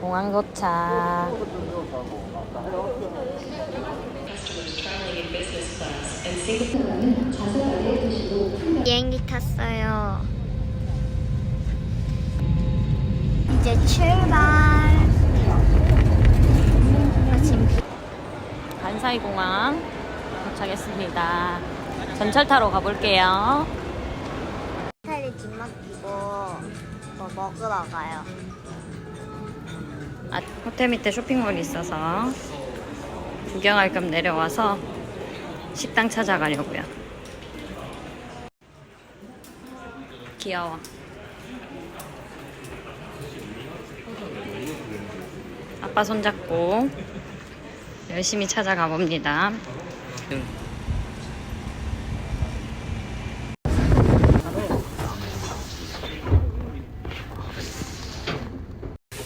공항 도착. 비행기 탔어요. 이제 출발. 간사이 공항 도착했습니다. 전철 타러 가볼게요. 호텔에 집 맡기고 뭐 먹으러 가요. 아, 호텔 밑에 쇼핑몰이 있어서 구경할 겸 내려와서 식당 찾아가려고요. 귀여워. 아빠 손잡고 열심히 찾아가 봅니다.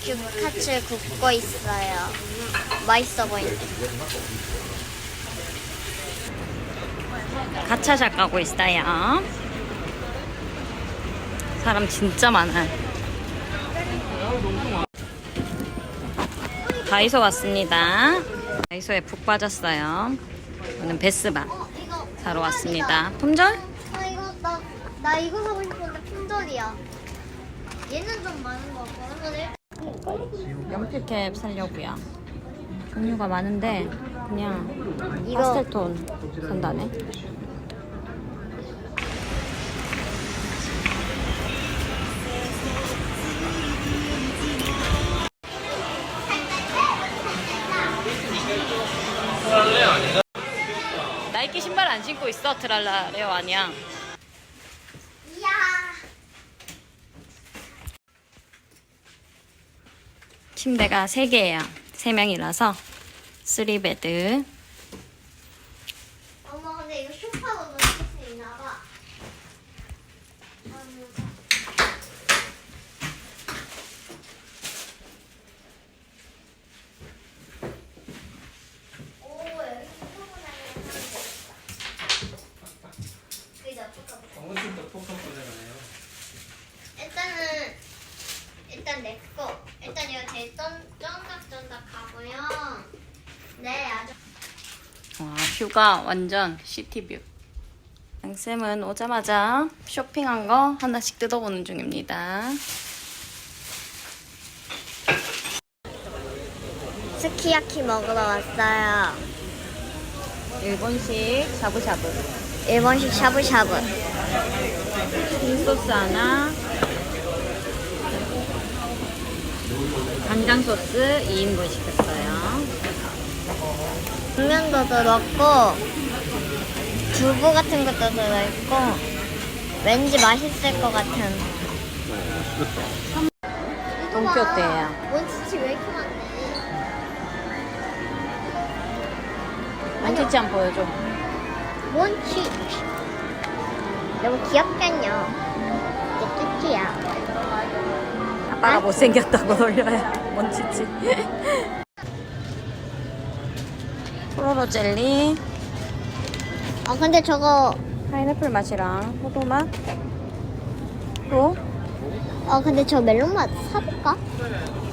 규카츠 굽고 있어요. 맛있어 보이네. 가차샵 가고 있어요. 사람 진짜 많아요. 다이소 왔습니다. 다이소에 푹 빠졌어요. 저는 베스바 어, 사러 왔습니다. 품절? 아 이거 나, 나 이거 사고 싶은데 품절이야. 얘는 좀 많은 거 같고 한번 연필캡 살려고요. 종류가 많은데 그냥 이거 파스텔톤 산다네. 나이키 신발 안 신고 있어 트랄라 레오 아니야. 이야. 침대가 3개예요. 3명이라서 3베드. 엄마 근데 이거 쇼파로 넣을 수 있나 봐. 오 여기 쇼파보다 그죠 포카 일단은 일단 내 거. 일단 이거 제일 쩐 쩐닥쩐닥 하고요. 네 아주. 와, 뷰가 완전 시티뷰. 양쌤은 오자마자 쇼핑한 거 하나씩 뜯어보는 중입니다. 스키야키 먹으러 왔어요. 일본식 샤브샤브. 일본식 샤브샤브. 흰 소스 하나. 간장 소스 2인분 시켰어요. 분면도 들었고 두부 같은 것도 들어있고 왠지 맛있을 것 같은. 돈키호테예요. 원치치 왜 이렇게 많네? 원치치 한 보여줘. 원치. 너무 귀엽잖요. 이게 끝이야. 아빠가 못생겼다고 놀려요. 원치치. 포로로 젤리. 아 근데 저거 파인애플 맛이랑 포도 맛. 또아 근데 저 멜론 맛 사볼까?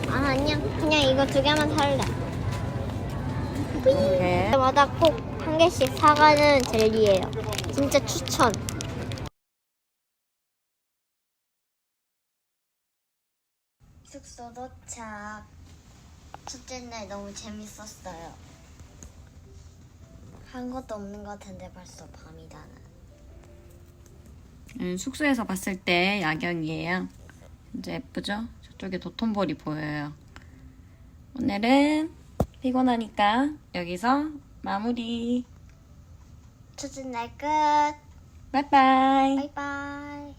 아 아니야 그냥 이거 두 개만 살래 이렇게 때마다 꼭 한 개씩 사가는 젤리예요 진짜 추천 숙소 도착 첫째 날 너무 재밌었어요 한 것도 없는 것 같은데 벌써 밤이다 음, 숙소에서 봤을 때 야경이에요. 이제 예쁘죠? 저쪽에 도톤볼이 보여요. 오늘은 피곤하니까 여기서 마무리. 첫째 날 끝 바이바이. 바이바이